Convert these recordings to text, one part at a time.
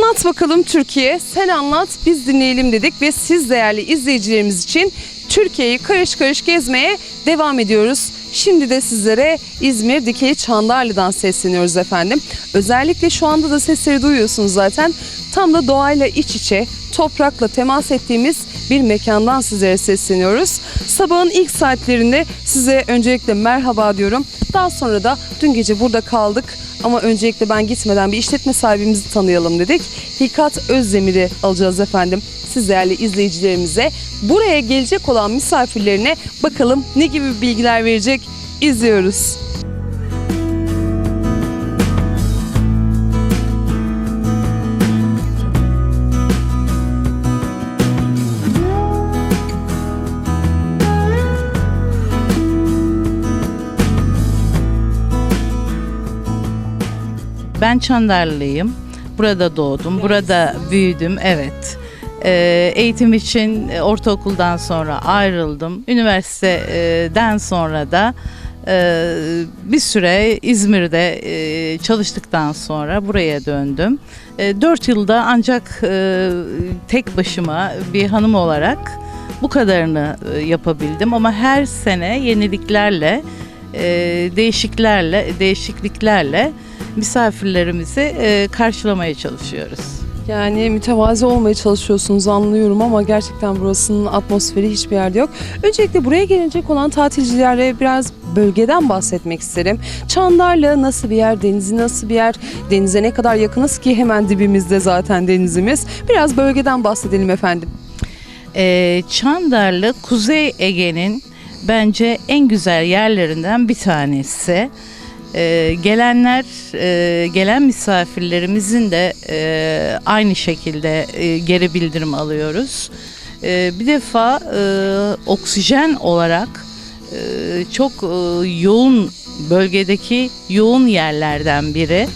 Anlat bakalım Türkiye, sen anlat biz dinleyelim dedik ve siz değerli izleyicilerimiz için Türkiye'yi karış karış gezmeye devam ediyoruz. Şimdi de sizlere İzmir Dikili Çandarlı'dan sesleniyoruz efendim. Özellikle şu anda da sesleri duyuyorsunuz zaten. Tam da doğayla iç içe, toprakla temas ettiğimiz bir mekandan sizlere sesleniyoruz. Sabahın ilk saatlerinde size öncelikle merhaba diyorum. Daha sonra da dün gece burada kaldık. Ama öncelikle ben gitmeden bir işletme sahibimizi tanıyalım dedik. Hikat Özdemir'i alacağız efendim. Siz değerli izleyicilerimize buraya gelecek olan misafirlerine bakalım ne gibi bilgiler verecek izliyoruz. Ben Çandarlıyım. Burada doğdum, burada büyüdüm. Evet. Ee, eğitim için e, ortaokuldan sonra ayrıldım. Üniversiteden sonra da e, bir süre İzmir'de e, çalıştıktan sonra buraya döndüm. E, Dört yılda ancak e, tek başıma bir hanım olarak bu kadarını e, yapabildim. Ama her sene yeniliklerle, e, değişiklerle, değişikliklerle misafirlerimizi e, karşılamaya çalışıyoruz. Yani mütevazi olmaya çalışıyorsunuz anlıyorum ama gerçekten burasının atmosferi hiçbir yerde yok. Öncelikle buraya gelecek olan tatilcilerle biraz bölgeden bahsetmek isterim. Çandarlı nasıl bir yer, denizi nasıl bir yer, denize ne kadar yakınız ki hemen dibimizde zaten denizimiz. Biraz bölgeden bahsedelim efendim. E, Çandarlı Kuzey Ege'nin bence en güzel yerlerinden bir tanesi. E, gelenler, e, gelen misafirlerimizin de e, aynı şekilde e, geri bildirim alıyoruz. E, bir defa e, oksijen olarak e, çok e, yoğun bölgedeki yoğun yerlerden biri.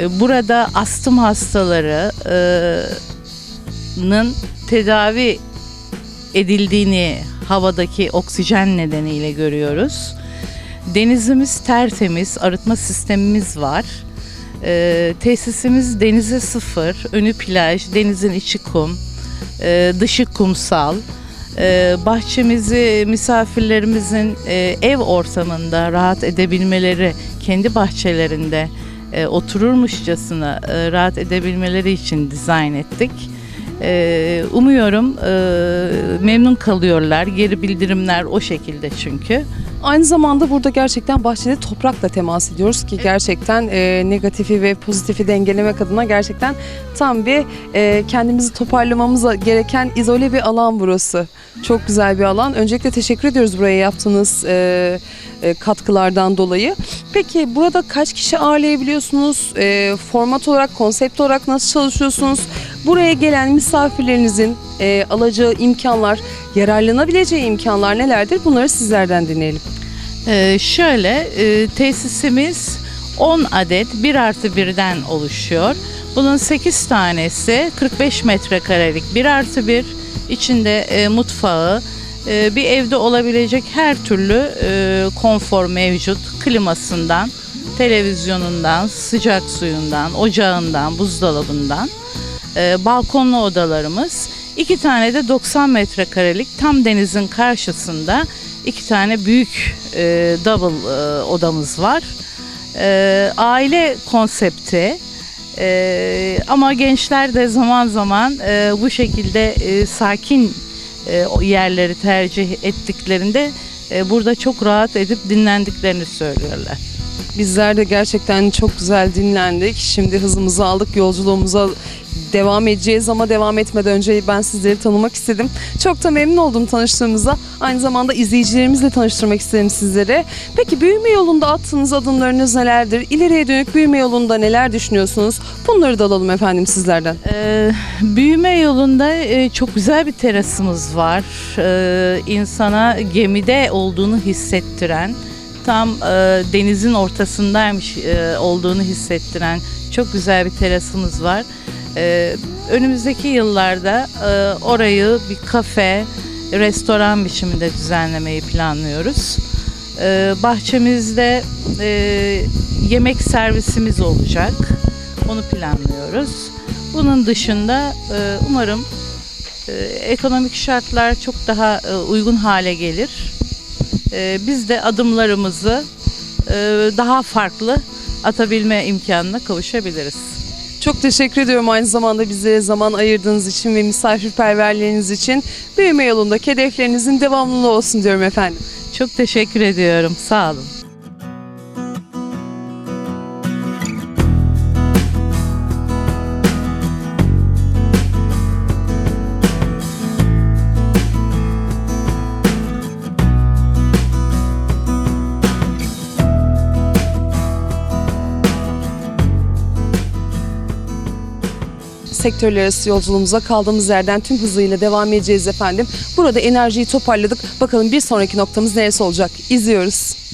E, Burada astım hastaları e, tedavi edildiğini havadaki oksijen nedeniyle görüyoruz. Denizimiz tertemiz, arıtma sistemimiz var. Ee, tesisimiz denize sıfır, önü plaj, denizin içi kum, e, dışı kumsal. Ee, bahçemizi misafirlerimizin e, ev ortamında rahat edebilmeleri, kendi bahçelerinde e, otururmuşçasına e, rahat edebilmeleri için dizayn ettik. E, umuyorum e, memnun kalıyorlar. Geri bildirimler o şekilde çünkü. Aynı zamanda burada gerçekten bahçede toprakla temas ediyoruz ki gerçekten e, negatifi ve pozitifi dengelemek adına gerçekten tam bir e, kendimizi toparlamamız gereken izole bir alan burası. Çok güzel bir alan. Öncelikle teşekkür ediyoruz buraya yaptığınız e, e, katkılardan dolayı. Peki burada kaç kişi ağırlayabiliyorsunuz? E, format olarak, konsept olarak nasıl çalışıyorsunuz? Buraya gelen misafirlerinizin e, alacağı imkanlar, yararlanabileceği imkanlar nelerdir? Bunları sizlerden dinleyelim. Ee, şöyle e, tesisimiz 10 adet 1 artı 1'den oluşuyor. Bunun 8 tanesi 45 metrekarelik 1 artı 1 içinde e, mutfağı e, bir evde olabilecek her türlü e, konfor mevcut klimasından televizyonundan sıcak suyundan ocağından buzdolabından e, balkonlu odalarımız iki tane de 90 metrekarelik tam denizin karşısında iki tane büyük e, double e, odamız var. E, aile konsepti e, ama gençler de zaman zaman e, bu şekilde e, sakin e, yerleri tercih ettiklerinde e, burada çok rahat edip dinlendiklerini söylüyorlar. Bizler de gerçekten çok güzel dinlendik. Şimdi hızımızı aldık, yolculuğumuza devam edeceğiz ama devam etmeden önce ben sizleri tanımak istedim. Çok da memnun oldum tanıştığımıza. Aynı zamanda izleyicilerimizle tanıştırmak istedim sizlere. Peki büyüme yolunda attığınız adımlarınız nelerdir? İleriye dönük büyüme yolunda neler düşünüyorsunuz? Bunları da alalım efendim sizlerden. Ee, büyüme yolunda e, çok güzel bir terasımız var. Ee, insana gemide olduğunu hissettiren, tam e, denizin ortasındaymış e, olduğunu hissettiren çok güzel bir terasımız var. Ee, önümüzdeki yıllarda e, orayı bir kafe, restoran biçiminde düzenlemeyi planlıyoruz. Ee, bahçemizde e, yemek servisimiz olacak. Onu planlıyoruz. Bunun dışında e, umarım e, ekonomik şartlar çok daha e, uygun hale gelir. E, biz de adımlarımızı e, daha farklı atabilme imkanına kavuşabiliriz. Çok teşekkür ediyorum aynı zamanda bize zaman ayırdığınız için ve misafirperverliğiniz için. Büyüme yolundaki hedeflerinizin devamlılığı olsun diyorum efendim. Çok teşekkür ediyorum. Sağ olun. Sektörler arası yolculuğumuza kaldığımız yerden tüm hızıyla devam edeceğiz efendim. Burada enerjiyi toparladık. Bakalım bir sonraki noktamız neresi olacak? İzliyoruz.